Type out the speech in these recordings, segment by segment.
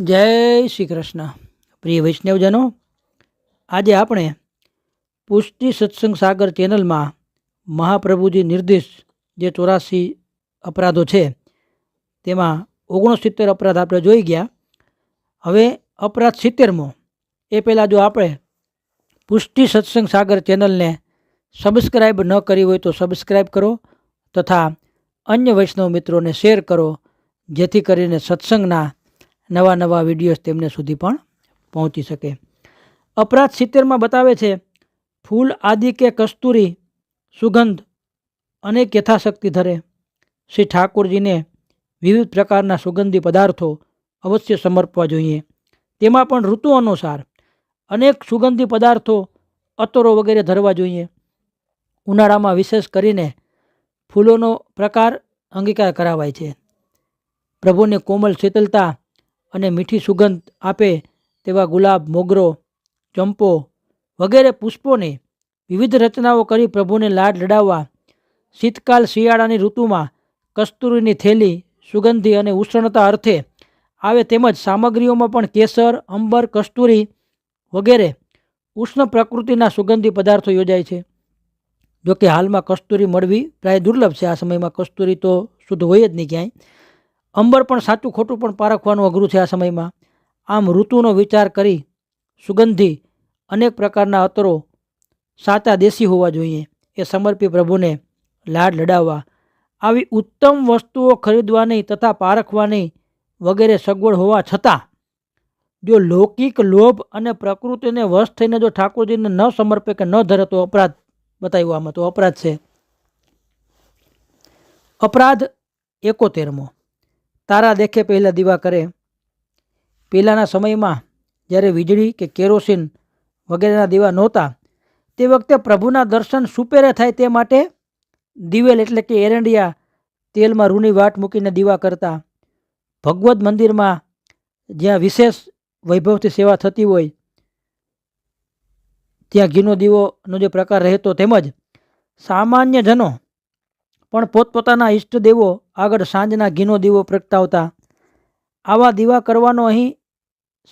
જય શ્રી કૃષ્ણ. પ્રિય વૈષ્ણવજનો, આજે આપણે પુષ્ટિ સત્સંગ સાગર ચેનલમાં મહાપ્રભુજી નિર્દેશ જે ચોરાસી અપરાધો છે, તેમાં ઓગણસિત્તેર અપરાધ આપણે જોઈ ગયા. હવે અપરાધ સિત્તેરમો, એ પહેલાં જો આપણે પુષ્ટિ સત્સંગ સાગર ચેનલને સબસ્ક્રાઈબ ન કરી હોય તો સબસ્ક્રાઈબ કરો તથા અન્ય વૈષ્ણવ મિત્રોને શેર કરો, જેથી કરીને સત્સંગના નવા નવા વિડીયોઝ તેમને સુધી પણ પહોંચી શકે. અપરાધ સિત્તેરમાં બતાવે છે, ફૂલ આદિ કે કસ્તુરી, સુગંધ અનેક યથાશક્તિ ધરે. શ્રી ઠાકોરજીને વિવિધ પ્રકારના સુગંધી પદાર્થો અવશ્ય સમર્પવા જોઈએ. તેમાં પણ ઋતુ અનુસાર અનેક સુગંધી પદાર્થો અતરો વગેરે ધરવા જોઈએ. ઉનાળામાં વિશેષ કરીને ફૂલોનો પ્રકાર અંગીકાર કરાવાય છે. પ્રભુને કોમલ શીતલતા અને મીઠી સુગંધ આપે તેવા ગુલાબ, મોગરો, ચંપો વગેરે પુષ્પોને વિવિધ રચનાઓ કરી પ્રભુને લાડ લડાવવા. શીતકાલ શિયાળાની ઋતુમાં કસ્તુરીની થેલી, સુગંધી અને ઉષ્ણતા અર્થે આવે તેમજ સામગ્રીઓમાં પણ કેસર, અંબર, કસ્તુરી વગેરે ઉષ્ણ પ્રકૃતિના સુગંધી પદાર્થો યોજાય છે. જોકે હાલમાં કસ્તુરી મળવી પ્રાય દુર્લભ છે. આ સમયમાં કસ્તુરી તો શુદ્ધ હોય જ નહીં ક્યાંય. અંબર પણ સાચું ખોટું પણ પારખવાનું અઘરું છે આ સમયમાં. આમ ઋતુનો વિચાર કરી સુગંધી અનેક પ્રકારના અતરો સાચા દેશી હોવા જોઈએ. એ સમર્પી પ્રભુને લાડ લડાવવા. આવી ઉત્તમ વસ્તુઓ ખરીદવાની તથા પારખવાની વગેરે સગવડ હોવા છતાં, જો લૌકિક લોભ અને પ્રકૃતિને વશ થઈને જો ઠાકોરજીને ન સમર્પે કે ન ધરે તો અપરાધ, બતાવ્યો આમાં તો અપરાધ છે. અપરાધ એકોતેરમો. તારા દેખે પહેલાં દીવા કરે. પહેલાંના સમયમાં જ્યારે વીજળી કે કેરોસીન વગેરેના દીવા નહોતા, તે વખતે પ્રભુના દર્શન સુપેરે થાય તે માટે દિવેલ એટલે કે એરંડિયા તેલમાં રૂની વાટ મૂકીને દીવા કરતા. ભગવદ્ મંદિરમાં જ્યાં વિશેષ વૈભવથી સેવા થતી હોય, ત્યાં ઘીનો દીવોનો જે પ્રકાર રહેતો તેમજ સામાન્ય જનો પણ પોતપોતાના ઈષ્ટદેવો આગળ સાંજના ઘીનો દીવો પ્રગટાવતા, આવા દીવા કરવાનો અહીં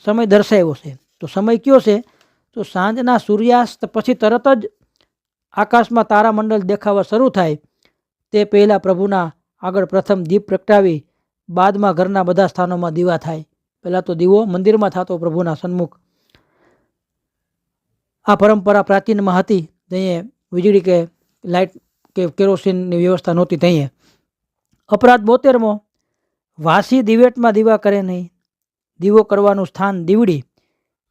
સમય દર્શાવ્યો છે. તો સમય કયો છે? તો સાંજના સૂર્યાસ્ત પછી તરત જ આકાશમાં તારામંડળ દેખાવા શરૂ થાય. તે પહેલાં પ્રભુના આગળ પ્રથમ દીપ પ્રગટાવી બાદમાં ઘરના બધા સ્થાનોમાં દીવા થાય. પહેલાં તો દીવો મંદિરમાં થતો પ્રભુના સન્મુખ. આ પરંપરા પ્રાચીનમાં હતી. ત્યાં વીજળી કે લાઇટ કે કેરોસીનની વ્યવસ્થા નહોતી ત્યાં અપરાધ બોતેરમો, વાસી દિવેટમાં દીવા કરે નહીં. દીવો કરવાનું સ્થાન દીવડી,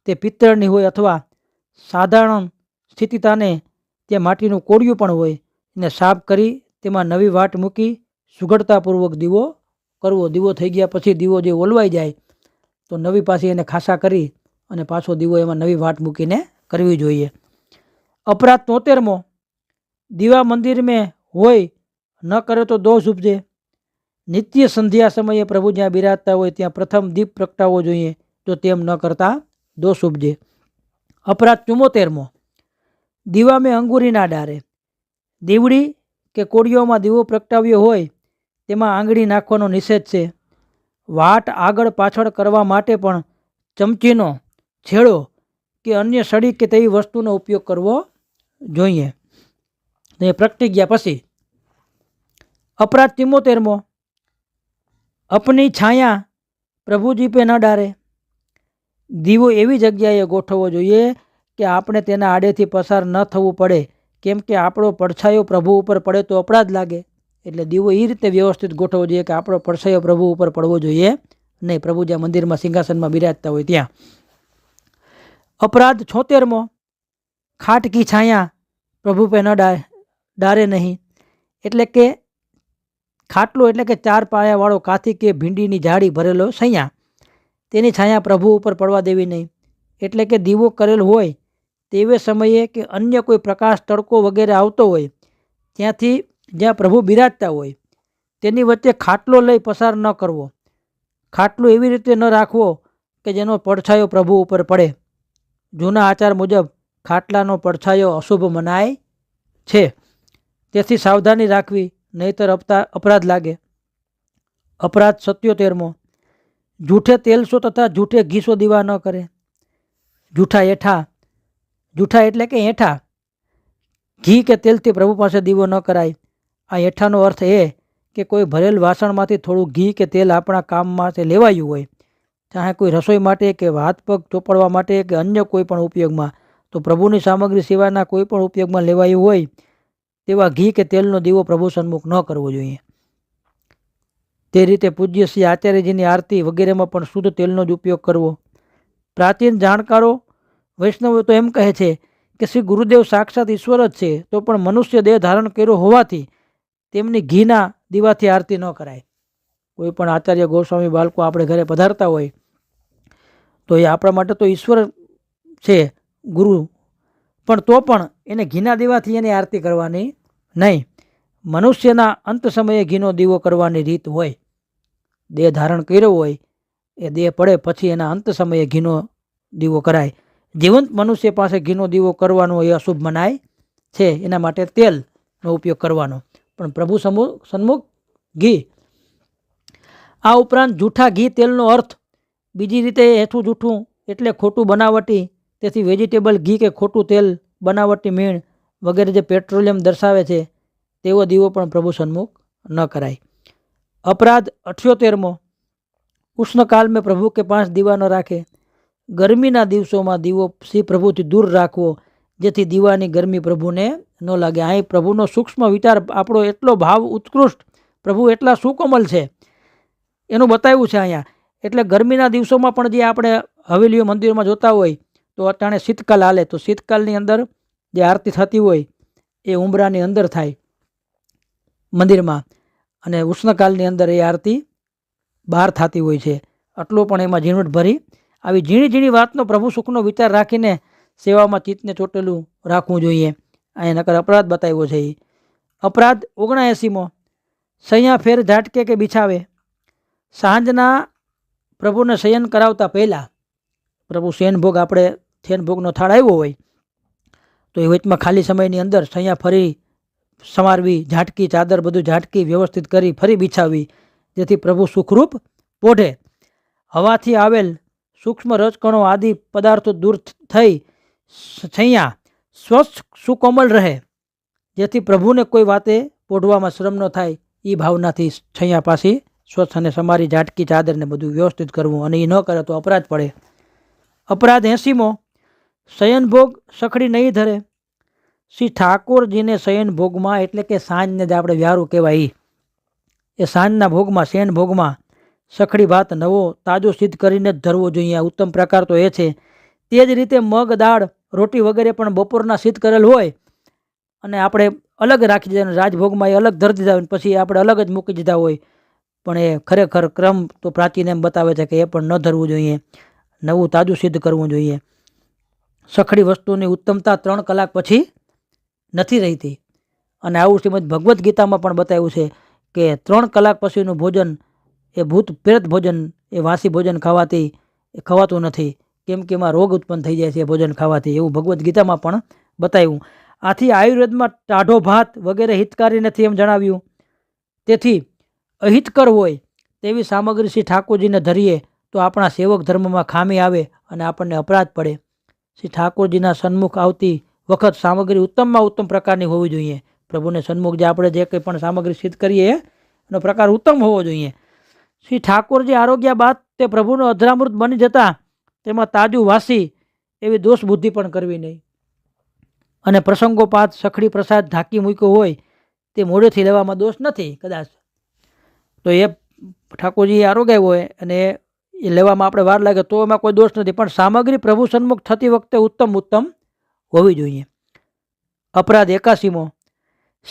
તે પિત્તળની હોય અથવા સાધારણ સ્થિતિતાને ત્યાં માટીનું કોળિયું પણ હોય એને સાફ કરી તેમાં નવી વાટ મૂકી સુઘડતાપૂર્વક દીવો કરવો. દીવો થઈ ગયા પછી દીવો જે ઓલવાઈ જાય તો નવી પાછી એને ખાસા કરી અને પાછો દીવો એમાં નવી વાટ મૂકીને કરવી જોઈએ. અપરાધ તોતેરમો દીવા મંદિર મેં હોય, ન કરે તો દોષ ઉપજે. નિત્ય સંધ્યા સમયે પ્રભુ જ્યાં બિરાજતા હોય ત્યાં પ્રથમ દીપ પ્રગટાવવો જોઈએ જો તેમ ન કરતા દોષ ઉપજે. અપરાધ ચુમ્મોતેરમો. દીવા મેં અંગુરીના ડારે. દીવડી કે કોડીઓમાં દીવો પ્રગટાવ્યો હોય, તેમાં આંગળી નાખવાનો નિષેધ છે. વાટ આગળ પાછળ કરવા માટે પણ ચમચીનો, છેડો કે અન્ય સડી કે તેવી વસ્તુનો ઉપયોગ કરવો જોઈએ. ને પ્રગટી ગયા પછી અપરાધ ચિમ્મોતેરમો અપની છાયા પ્રભુજી પે ન ડારે. દીવો એવી જગ્યાએ ગોઠવવો જોઈએ કે આપણે તેના આડેથી પસાર ન થવું પડે. કેમ કે આપણો પડછાયો પ્રભુ ઉપર પડે તો અપરાધ લાગે. એટલે દીવો એ રીતે વ્યવસ્થિત ગોઠવવો જોઈએ કે આપણો પડછાયો પ્રભુ ઉપર પડવો જોઈએ. નહીં પ્રભુ જ્યાં મંદિરમાં સિંહાસનમાં બિરાજતા હોય ત્યાં. અપરાધ છોતેરમો, ખાટકી છાયા પ્રભુ પે ન ડા ડારે નહીં. એટલે કે ખાટલો એટલે કે ચાર પાયાવાળો કાથી કે ભીંડીની જાળી ભરેલો સૈયા. તેની છાયા પ્રભુ ઉપર પડવા દેવી નહીં. એટલે કે દીવો કરેલ હોય તેવે સમયે કે અન્ય કોઈ પ્રકાશ તડકો વગેરે આવતો હોય, ત્યાંથી જ્યાં પ્રભુ બિરાજતા હોય, તેની વચ્ચે ખાટલો લઈ પસાર ન કરવો. ખાટલો એવી રીતે ન રાખવો કે જેનો પડછાયો પ્રભુ ઉપર પડે. જૂના આચાર મુજબ ખાટલાનો પડછાયો અશુભ મનાય છે. તેથી સાવધાની રાખવી, નહીતર અપતા, અપરાધ લાગે. અપરાધ સત્યોતેરમો. જૂઠે તેલસો તથા જૂઠે ઘીસો દીવા ન કરે. જૂઠા હેઠા જૂઠા એટલે કે હેઠા ઘી કે તેલથી પ્રભુ પાસે દીવો ન કરાય. આ હેઠાનો અર્થ એ કે કોઈ ભરેલ વાસણમાંથી થોડું ઘી કે તેલ આપણા કામમાં તે લેવાયું હોય. ચાહે કોઈ રસોઈ માટે કે હાથ પગ ચોપડવા માટે કે અન્ય કોઈ પણ ઉપયોગમાં, તો પ્રભુની સામગ્રી સિવાયના કોઈ પણ ઉપયોગમાં લેવાયું હોય તેવા ઘી કે તેલનો દીવો પ્રભુ સન્મુખ ન કરવો જોઈએ. તે રીતે પૂજ્ય શ્રી આચાર્યજીની આરતી વગેરેમાં પણ શુદ્ધ તેલનો જ ઉપયોગ કરવો. પ્રાચીન જાણકારો વૈષ્ણવો તો એમ કહે છે કે શ્રી ગુરુદેવ સાક્ષાત ઈશ્વર જ છે, તો પણ મનુષ્ય દેહ ધારણ કર્યો હોવાથી તેમની ઘીના દીવાથી આરતી ન કરાય. કોઈ પણ આચાર્ય ગોસ્વામી બાળકો આપણે ઘરે પધારતા હોય, તો એ આપણા માટે તો ઈશ્વર છે ગુરુ. પણ તો પણ એને ઘીના દીવાથી એની આરતી કરવાની નહીં, મનુષ્યના અંત સમયે ઘીનો દીવો કરવાની રીત હોય, દેહ ધારણ કર્યો હોય, એ દેહ પડે પછી એના અંત સમયે ઘીનો દીવો કરાય. જીવંત મનુષ્ય પાસે ઘીનો દીવો કરવાનો એ અશુભ મનાય છે, એના માટે તેલનો ઉપયોગ કરવાનો. પણ પ્રભુ સમુખ સન્મુખ, ઘી. આ ઉપરાંત જૂઠા ઘી તેલનો અર્થ, બીજી રીતે હેઠું જૂઠું એટલે ખોટું બનાવટી, તેથી વેજીટેબલ ઘી કે ખોટું તેલ બનાવટી મીણ વગેરે જે પેટ્રોલિયમ દર્શાવે છે, તેવો દીવો પણ પ્રભુ સન્મુખ ન કરાય. અપરાધ અઠ્યોતેરમો. ઉષ્ણકાલ મેં પ્રભુ કે પાંચ દીવા ન રાખે. ગરમીના દિવસોમાં દીવો શ્રી પ્રભુથી દૂર રાખવો, જેથી દીવાની ગરમી પ્રભુને ન લાગે. અહીં પ્રભુનો સૂક્ષ્મ વિચાર આપણો એટલો ભાવ ઉત્કૃષ્ટ, પ્રભુ એટલા સુકોમલ છે. એનું બતાવ્યું છે અહીંયા. એટલે ગરમીના દિવસોમાં પણ જે આપણે હવેલીઓ મંદિરોમાં જોતા હોય, તો અટાણે શીતકાલ હાલે. તો શીતકાલની અંદર જે આરતી થતી હોય એ ઉંબરાની અંદર થાય મંદિરમાં. અને ઉષ્ણકાલની અંદર એ આરતી બહાર થતી હોય છે. આટલો પણ એમાં ઝીણવટ ભરી આવી ઝીણી ઝીણી વાતનો પ્રભુ સુખનો વિચાર રાખીને સેવામાં ચિત્તને ચોટેલું રાખવું જોઈએ. અહીંયા નકર અપરાધ બતાવ્યો છે એ અપરાધ ઓગણાએંસીમો. સૈયા ફેર ઝાટકે કે બિછાવે. સાંજના પ્રભુને શયન કરાવતા પહેલાં પ્રભુ શયનભોગ આપણે શયનભોગનો થાળ આવ્યો હોય તો એ વચમાં ખાલી સમયની અંદર સૈયા ફરી સમારવી, ઝાટકી, ચાદર બધું ઝાટકી વ્યવસ્થિત કરી ફરી બિછાવવી જેથી પ્રભુ સુખરૂપ પોઢે. હવાથી આવેલ સૂક્ષ્મ રજકણો આદિ પદાર્થો દૂર થઈ છૈયા સ્વચ્છ સુકોમલ રહે, જેથી પ્રભુને કોઈ વાતે પોઢવામાં શ્રમ ન થાય. એ ભાવનાથી છૈયા પાછી સ્વચ્છ અને સમારી ઝાટકી, ચાદરને બધું વ્યવસ્થિત કરવું અને એ ન કરે તો અપરાધ પડે. અપરાધ એંસીમો શયનભોગ સખડી નહીં ધરે શ્રી ઠાકોરજીને શયન ભોગમાં, એટલે કે સાંજને જે આપણે વ્યારું કહેવાય. એ સાંજના ભોગમાં, શયન ભોગમાં સખડી ભાત નવો તાજો સિદ્ધ કરીને જ ધરવો જોઈએ. આ ઉત્તમ પ્રકાર તો એ છે. તે જ રીતે મગ, દાળ, રોટી વગેરે પણ બપોરના સિદ્ધ કરેલ હોય અને આપણે અલગ રાખી દીધા રાજભોગમાં એ અલગ ધરી દીધા હોય પછી આપણે અલગ જ મૂકી દીધા હોય. પણ એ ખરેખર ક્રમ તો પ્રાચીન એમ બતાવે છે કે એ પણ ન ધરવું જોઈએ. નવું તાજું સિદ્ધ કરવું જોઈએ. સખડી વસ્તુની ઉત્તમતા ત્રણ કલાક પછી નથી રહેતી. અને આવું શ્રીમદ ભગવદ્ ગીતામાં પણ બતાવ્યું છે કે ત્રણ કલાક પછીનું ભોજન એ ભૂત પ્રેત ભોજન, એ વાસી ભોજન ખાવાથી એ ખવાતું નથી. કેમ કે એમાં રોગ ઉત્પન્ન થઈ જાય છે ભોજન ખાવાથી એવું ભગવદ્ ગીતામાં પણ બતાવ્યું. આથી આયુર્વેદમાં ટાઢો ભાત વગેરે હિતકારી નથી એમ જણાવ્યું. તેથી અહિતકર હોય તેવી સામગ્રી શ્રી ઠાકોરજીને ધરીએ તો આપણા સેવક ધર્મમાં ખામી આવે અને આપણને અપરાધ પડે. શ્રી ઠાકોરજીના સન્મુખ આવતી વખત સામગ્રી ઉત્તમમાં ઉત્તમ પ્રકારની હોવી જોઈએ. પ્રભુને સન્મુખ જે આપણે જે કંઈ પણ સામગ્રી સિદ્ધ કરીએ, એનો પ્રકાર ઉત્તમ હોવો જોઈએ. શ્રી ઠાકોરજી આરોગ્યા બાદ તે પ્રભુનો અધરામૃત બની જતા તેમાં તાજું વાસી એવી દોષ બુદ્ધિ પણ કરવી નહીં. અને પ્રસંગોપાત સખડી પ્રસાદ ઢાંકી મૂક્યો હોય તે મોડેથી લેવામાં દોષ નથી, કદાચ. તો એ ઠાકોરજી આરોગ્ય હોય અને એ લેવામાં આપણે વાર લાગે તો એમાં કોઈ દોષ નથી. પણ સામગ્રી પ્રભુ સન્મુખ થતી વખતે ઉત્તમ ઉત્તમ હોવી જોઈએ. અપરાધ એકાસીમો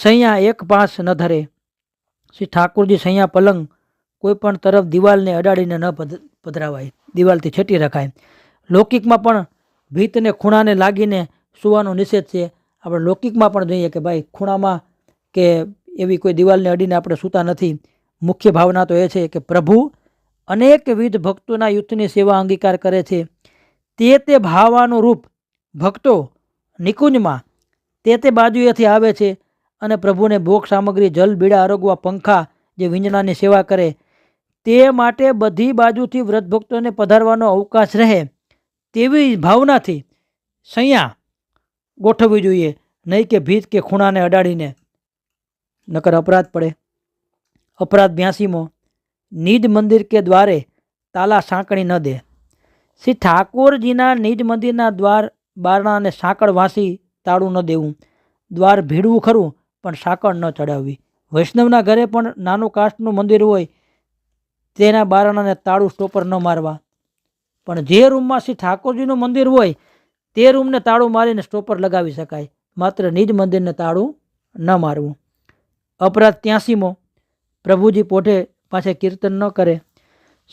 સૈયા એક પાંસ ન ધરે. શ્રી ઠાકુરજી સૈયા પલંગ કોઈપણ તરફ દિવાલને અડાડીને ન પધરાવાય. દિવાલથી છેટી રખાય. લૌકિકમાં પણ ભીતને ખૂણાને લાગીને સુવાનો નિષેધ છે. આપણે લૌકિકમાં પણ જોઈએ કે ભાઈ ખૂણામાં કે એવી કોઈ દિવાલને અડીને આપણે સૂતા નથી. મુખ્ય ભાવના તો એ છે કે પ્રભુ અનેકવિધ ભક્તોના યુથની સેવા અંગીકાર કરે છે. તે તે ભાવાનું રૂપ ભક્તો નિકુંજમાં, તે તે બાજુએથી આવે છે અને પ્રભુને ભોગ સામગ્રી, જલ, બીડા આરોગવા પંખા જે વિંજનાની સેવા કરે, તે માટે બધી બાજુથી વ્રત ભક્તોને પધારવાનો અવકાશ રહે તેવી ભાવનાથી સૈયા ગોઠવવી જોઈએ, નહીં કે ભીત કે ખૂણાને અડાડીને. નકર અપરાધ પડે. અપરાધ બ્યાસીમો, નિજ મંદિર કે દ્વારે તાલા સાંકળી ન દે. શ્રી ઠાકોરજીના નિજ મંદિરના દ્વાર બારણાને સાંકળ વાંસી તાળું ન દેવું. દ્વાર ભીડવું ખરું, પણ સાંકળ ન ચડાવવી. વૈષ્ણવના ઘરે પણ નાનું કાસ્ટનું મંદિર હોય, તેના બારણાને તાળું સ્ટોપર ન મારવા. પણ જે રૂમમાં શ્રી ઠાકોરજીનું મંદિર હોય, તે રૂમને તાળું મારીને સ્ટોપર લગાવી શકાય. માત્ર નિજ મંદિરને તાળું ન મારવું. અપરાધ ત્યાંસીમો. પ્રભુજી પોઠે પાસે કીર્તન ન કરે.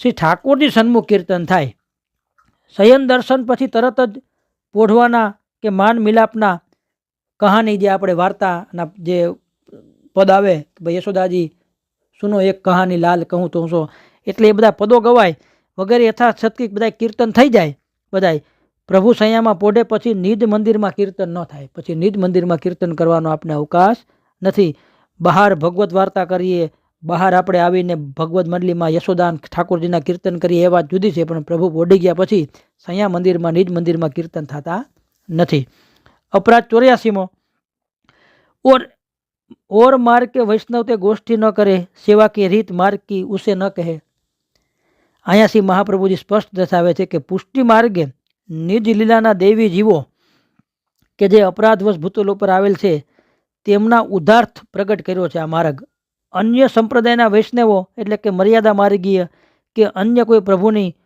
શ્રી ઠાકોરજી સન્મુખ કીર્તન થાય. શયન દર્શન પછી તરત જ પોઢવાના કે માન મિલાપના કહાની જે આપણે વાર્તાના જે પદ આવે ભાઈ યશોદાજી સુનો એક કહાની લાલ કહું તો શું એટલે એ બધા પદો ગવાય, વગેરે યથાશક્તિ બધા કીર્તન થઈ જાય, બધાય. પ્રભુ સૈયામાં પોઢે પછી નિજ મંદિરમાં કીર્તન ન થાય. પછી નિજ મંદિરમાં કીર્તન કરવાનો આપણે અવકાશ નથી. બહાર ભગવત વાર્તા કરીએ બહાર આપણે આવીને ભગવદ્ મંડળીમાં યશોદાન ઠાકોરજીના કીર્તન કરીએ એ વાત જુદી છે, પણ પ્રભુ ઓડી ગયા પછી સૈયા મંદિરમાં, નિજ મંદિરમાં કીર્તન થતા નથી. અપરાધ ચોર્યાસીમો. ઓર ઓર માર્ગ કે વૈષ્ણવ તે ગોષ્ઠી ન કરે, સેવા કે રીત માર્ગ કી ઉસે ન કહે. અહીંયાથી મહાપ્રભુજી સ્પષ્ટ દર્શાવે છે કે પુષ્ટિ માર્ગે નિજ લીલાના દેવી જીવો કે જે અપરાધવશ ભૂતલ ઉપર આવેલ છે, તેમના ઉદાર્થ પ્રગટ કર્યો છે આ માર્ગ. અન્ય સંપ્રદાયના વૈષ્ણવો, એટલે કે મર્યાદા માર્ગીય, કે અન્ય કોઈ પ્રભુની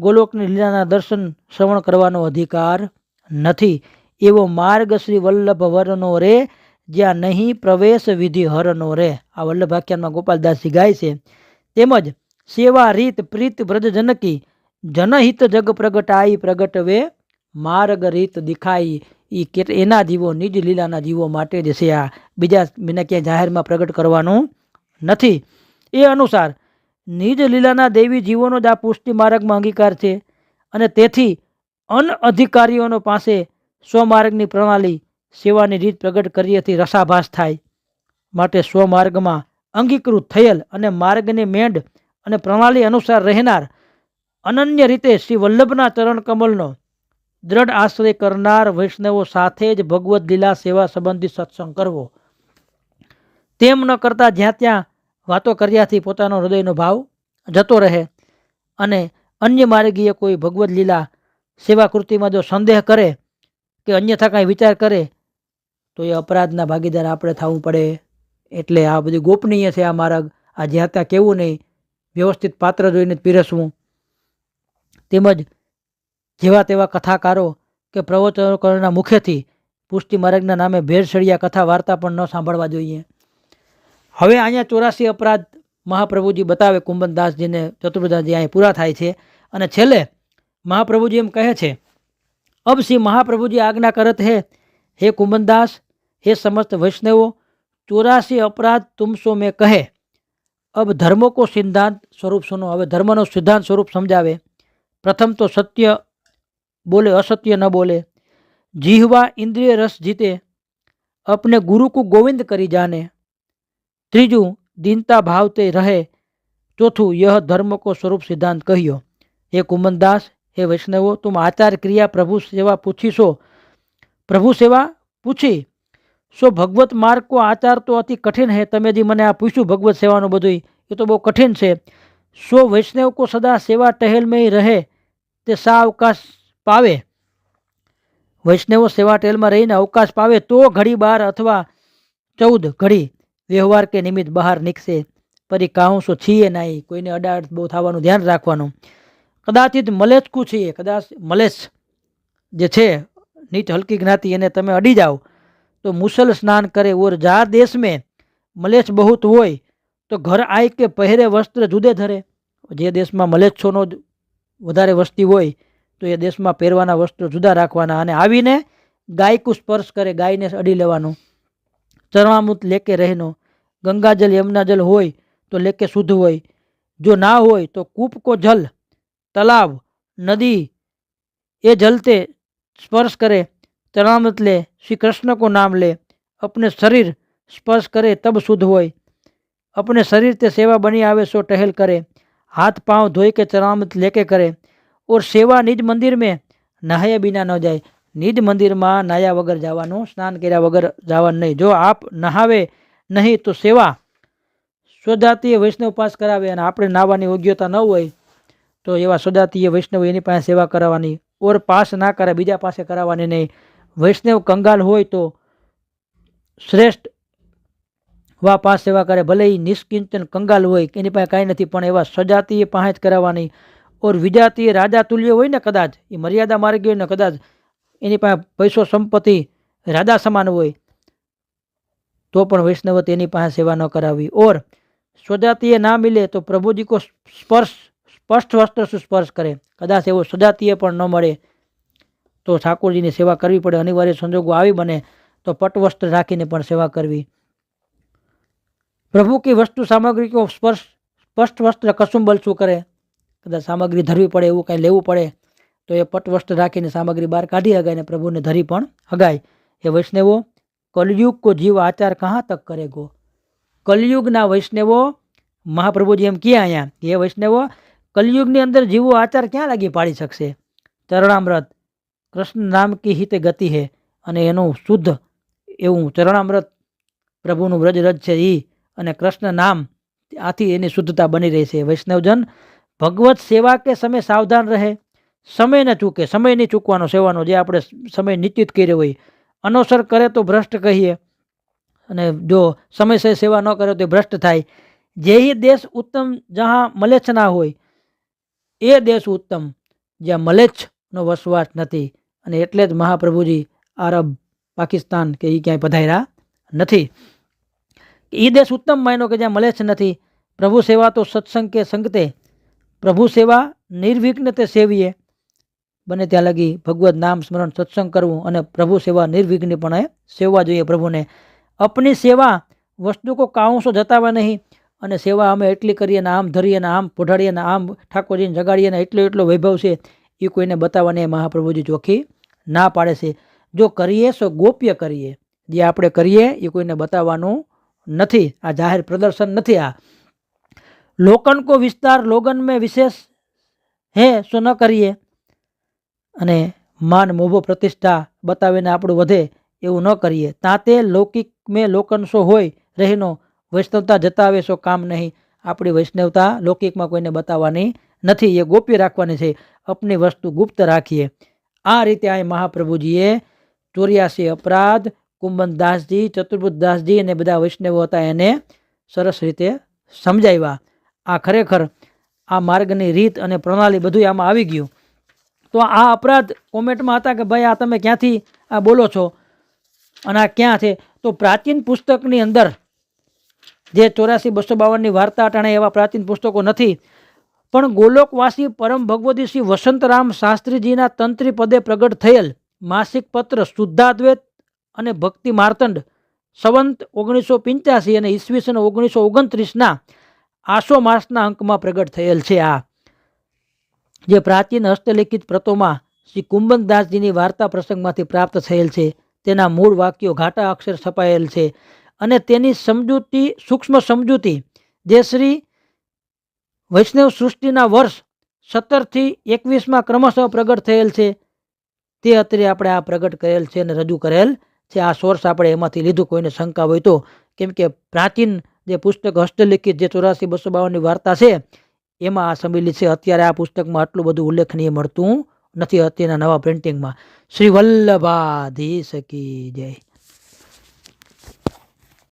ગોલોકની લીલાના દર્શન શ્રવણ કરવાનો અધિકાર નથી. એવો માર્ગ શ્રી વલ્લભ વરનો રે, જ્યાં નહીં પ્રવેશ વિધિ હરનો રે. આ વલ્લભ આખ્યાનમાં ગોપાલદાસજી ગાય છે. તેમજ સેવા રીત પ્રીત વ્રજજનકી જનહિત જગ પ્રગટાઈ પ્રગટવે, માર્ગ રીત દિખાઈ. એ એના જીવો, નિજ લીલાના જીવો માટે જ છે આ. બીજા મને ક્યાંય જાહેરમાં પ્રગટ કરવાનું નથી. એ અનુસાર, નિજ લીલાના દેવી જીવોનો જ આ પુષ્ટિ માર્ગમાં અંગીકાર છે અને તેથી અનઅધિકારીઓનો પાસે સ્વમાર્ગની પ્રણાલી સેવાની રીત પ્રગટ કરીએથી રસાભાસ થાય માટે સ્વમાર્ગમાં અંગીકૃત થયેલ અને માર્ગની મેંડ અને પ્રણાલી અનુસાર રહેનાર અનન્ય રીતે શ્રી વલ્લભના ચરણ કમલનો દ્રઢ આશ્રય કરનાર વૈષ્ણવો સાથે જ ભગવદ્ લીલા સેવા સંબંધી સત્સંગ કરવો. તેમ ન કરતાં જ્યાં ત્યાં વાતો કર્યાથી પોતાનો હૃદયનો ભાવ જતો રહે અને અન્ય માર્ગીય કોઈ ભગવદ્ લીલા સેવા કૃતિમાં જો સંદેહ કરે કે અન્યથા કાંઈ વિચાર કરે, તો એ અપરાધના ભાગીદાર આપણે થવું પડે. એટલે આ બધું ગોપનીય છે આ માર્ગ. આ જ્યાં ત્યાં કેવું નહીં. વ્યવસ્થિત પાત્ર જોઈને જ પીરસવું. તેમજ જેવા તેવા કથાકારો કે પ્રવચનોના મુખેથી પુષ્ટિ માર્ગના નામે ભેળસળિયા કથા વાર્તા પણ ન સાંભળવા જોઈએ. હવે અહીંયા ચોરાસી અપરાધ મહાપ્રભુજી બતાવે કુંભનદાસજીને ચતુર્દાસજી અહીંયા પૂરા થાય છે. અને છેલ્લે મહાપ્રભુજી એમ કહે છે, અબ શ્રી મહાપ્રભુજી આજ્ઞા કરત હે હે કુંભનદાસ હે સમસ્ત વૈષ્ણવો, ચોરાસી અપરાધ તુમસો મેં કહે. અબ ધર્મો કો સિદ્ધાંત સ્વરૂપ સુનો. હવે ધર્મનો સિદ્ધાંત સ્વરૂપ સમજાવે. પ્રથમ તો સત્ય બોલે, અસત્ય ન બોલે. જીહવા ઇન્દ્રિય રસ જીતે, અપને ગુરુ કો ગોવિંદ કરી જાને. ત્રીજું, દિનતા ભાવ તે રહે. ચોથું, યહ ધર્મ કો સ્વરૂપ સિદ્ધાંત કહ્યો. હે કુમનદાસ, હે વૈષ્ણવો, તુમ આચાર ક્રિયા પ્રભુ સેવા પૂછીશો પ્રભુ સેવા પૂછી? સો ભગવત માર્ગ કો આચાર તો અતિ કઠિન હે. તમે જે મને આ પૂછ્યું ભગવત સેવાનું બધું એ તો બહુ કઠિન છે. સો વૈષ્ણવ કો સદા સેવા ટહેલમાં રહે. તે સા અવકાશ પાવે. વૈષ્ણવો સેવા ટહેલમાં રહીને અવકાશ પાવે તો ઘડી બાર અથવા ચૌદ ઘડી. વ્યવહાર કે નિમિત્ત બહાર નીકળશે પરી કાંસો છીએ નહીં, કોઈને અડાડ બહુ થવાનું ધ્યાન રાખવાનું. કદાચિત મલેચકું છીએ, કદાચ મલેચ જે છે, નીચ હલકી જ્ઞાતિ એને તમે અડી જાઓ. તો મુસલ સ્નાન કરે, ઓર જા દેશ મેં મલેચ બહુત હોય, તો ઘર આય કે પહેરે વસ્ત્ર જુદે ધરે. જે દેશમાં મલેચ્છોનો વધારે વસ્તી હોય, તો એ દેશમાં પહેરવાના વસ્ત્રો જુદા રાખવાના અને આવીને ગાયકું સ્પર્શ કરે, ગાયને અડી લેવાનું. ચરણામૃત લેકે રહેનો. ગંગાજલ યમુનાજલ હોય તો લેકે શુદ્ધ હોય જો ના હોય તો કૂપ કો જલ तालाब नदी ये जलते स्पर्श करे चरणामृत ले श्री कृष्ण को नाम ले अपने शरीर स्पर्श करे तब शुद्ध होय अपने शरीर ते सेवा बनी आवे सो टहल करे हाथ पांव धोई के चरणामृत लेके करे और सेवा निज मंदिर में નહાયા બિના ન જાય નિજ મંદિરમાં નાયા વગર જવાનું સ્નાન કર્યા વગર જવાનું નહીં જો આપ નહાવે નહીં તો સેવા. સ્વજાતીય વૈષ્ણવ પાસ કરાવે અને આપણે નાહવાની યોગ્યતા ન હોય, તો એવા સ્વજાતીય વૈષ્ણવ એની પાસે સેવા કરાવવાની. ઓર પાસ ના કરે, બીજા પાસે કરાવવાની નહીં. વૈષ્ણવ કંગાલ હોય તો શ્રેષ્ઠ વા પાસ સેવા કરે. ભલે એ નિષ્કિંચન કંગાલ હોય, એની પાસે કાંઈ નથી, પણ એવા સ્વજાતીય પાસે જ કરાવવાની. ઓર વિજાતીય રાજા તુલ્ય હોય ને કદાચ એ મર્યાદા માર્ગી હોય ને કદાચ, એની પાસે પૈસો સંપત્તિ રાજા સમાન હોય તો પણ વૈષ્ણવ તેની પાસે સેવા ન કરાવવી ઓર સ્વજાતીય ના મિલે તો પ્રભુજી કો સ્પર્શ, સ્પષ્ટ વસ્ત્ર से સ્પર્શ કરે. કદાચ એવો સ્વજાતીય પણ ન મળે તો ઠાકોરજીની સેવા કરવી પડે. અનિવાર્ય સંજોગો આવી બને તો પટવસ્ત્ર રાખીને પણ સેવા કરવી. પ્રભુ કી વસ્તુ સામગ્રી કો સ્પર્શ, સ્પષ્ટ વસ્ત્ર કસુંબલ શું કરે? કદાચ સામગ્રી ધરવી પડે એવું કાંઈ લેવું પડે તો એ પટવસ્ત્ર રાખીને સામગ્રી બહાર કાઢી હગાય ને પ્રભુને ધરી પણ હગાય. એ વૈષ્ણવો કલયુગ કો જીવ આચાર કહાં તક કરેગો? કલયુગના વૈષ્ણવો, મહાપ્રભુજી એમ કહે અહીંયા એ વૈષ્ણવો, કલયુગની અંદર જીવો આચાર ક્યાં લાગી પાડી શકશે? ચરણામૃત, કૃષ્ણ નામ કી હિતે ગતિ હે, અને એનું શુદ્ધ એવું ચરણામૃત પ્રભુનું વ્રજ રજ છે એ અને કૃષ્ણ નામ આથી એની શુદ્ધતા બની રહી છે. વૈષ્ણવજન, ભગવત સેવા કે સમય સાવધાન રહે? સમય ન ચૂકે, સમય નહીં ચૂકવાનો, સેવાનો, જે આપણે સમય નિશ્ચિત કર્યો હોય અનુસર કરે તો ભ્રષ્ટ કહીએ. અને જો સમયસર સેવા ન કરે તો ભ્રષ્ટ થાય. જે દેશ ઉત્તમ જ્યાં મલેચ્છ ના હોય, એ દેશ ઉત્તમ, જ્યાં મલેચ્છનો વસવાટ નથી. અને એટલે જ મહાપ્રભુજી આરબ, પાકિસ્તાન કે એ ક્યાંય પધાર્યા નથી. એ દેશ ઉત્તમ માયનો કે જ્યાં મલેચ્છ નથી. પ્રભુ સેવા તો સત્સંગ કે સંગતે. પ્રભુ સેવા નિર્વિઘ્ન તે સેવીએ. બને ત્યાં લગી ભગવત નામ સ્મરણ સત્સંગ કરવું અને પ્રભુ સેવા નિર્વિઘ્નપણે સેવા જોઈએ પ્રભુને. અપની સેવા વસ્તુ કો કાઉન્સો જતાવા નહીં અને સેવા અમે એટલી કરીએ ને આમ ધરીએ ને આમ પોઢાડીએ ને આમ ઠાકોરજીને જગાડીએ ને એટલો એટલો વૈભવ છે એ કોઈને બતાવવાને મહાપ્રભુજી ચોખ્ખી ના પાડે છે. જો કરીએ તો ગોપ્ય કરીએ. જે આપણે કરીએ એ કોઈને બતાવવાનું નથી. આ જાહેર પ્રદર્શન નથી આ. લોકન કો વિસ્તાર, લોગન મેં વિશેષ હે, સો ન કરીએ. અને માન મોભો પ્રતિષ્ઠા બતાવીને આપણું વધે એવું ન કરીએ. તાતે લૌકિક મેં લોકન સો હોય, રહેનો વૈષ્ણવતા જતાવે સો કામ નહીં. આપણી વૈષ્ણવતા લૌકિકમાં કોઈને બતાવવાની નથી, એ ગોપ્ય રાખવાની છે. અપની વસ્તુ ગુપ્ત રાખીએ. આ રીતે આ મહાપ્રભુજીએ ચોર્યાસી અપરાધ કુંબનદાસજી ચતુર્ભુદાસજી અને બધા વૈષ્ણવો હતા એને સરસ રીતે સમજાવ્યા. આ ખરેખર આ માર્ગની રીત અને પ્રણાલી બધું આમાં આવી ગયું. તો આ અપરાધ કોમેન્ટમાં હતા કે ભાઈ આ તમે ક્યાંથી આ બોલો છો? અને આ ક્યાં છે? તો પ્રાચીન પુસ્તકની અંદર જે ચોરાસી બસો બાવનની વાર્તા અટાણે એવા પ્રાચીન પુસ્તકો નથી. પણ ગોલોકવાસી પરમ ભગવતી શ્રી વસંતરામ શાસ્ત્રીજીના તંત્રી પદે પ્રગટ થયેલ માસિક પત્ર શુદ્ધાદ્વૈત અને ભક્તિ માર્તંડ સંવંત ઓગણીસો પંચ્યાસી અને ઈસવીસન ઓગણીસો ઓગણત્રીસના આસો માસના અંકમાં પ્રગટ થયેલ છે આ. જે પ્રાચીન હસ્તલિખિત પ્રતોમાં શ્રી કુંબનદાસજીની વાર્તા પ્રસંગમાંથી પ્રાપ્ત થયેલ છે. તેના મૂળ વાક્યો ઘાટા અક્ષર છપાયેલ છે અને તેની સમજૂતી, સૂક્ષ્મ સમજૂતી જે શ્રી વૈષ્ણવ સૃષ્ટિના વર્ષ સત્તરથી એકવીસમાં ક્રમશઃ પ્રગટ થયેલ છે. તે અત્રે આપણે આ પ્રગટ કરેલ છે અને રજૂ કરેલ છે. આ સોર્સ આપણે એમાંથી લીધું. કોઈને શંકા હોય તો, કેમ કે પ્રાચીન જે પુસ્તક હસ્તલિખિત જે ચોરાસી બસો બાવનની વાર્તા છે એમાં આ સંમેલિત છે, અત્યારે આ પુસ્તકમાં આટલું બધું ઉલ્લેખનીય મળતું નથી અત્યારના નવા પ્રિન્ટિંગમાં શ્રી વલ્લભાધી કી જય.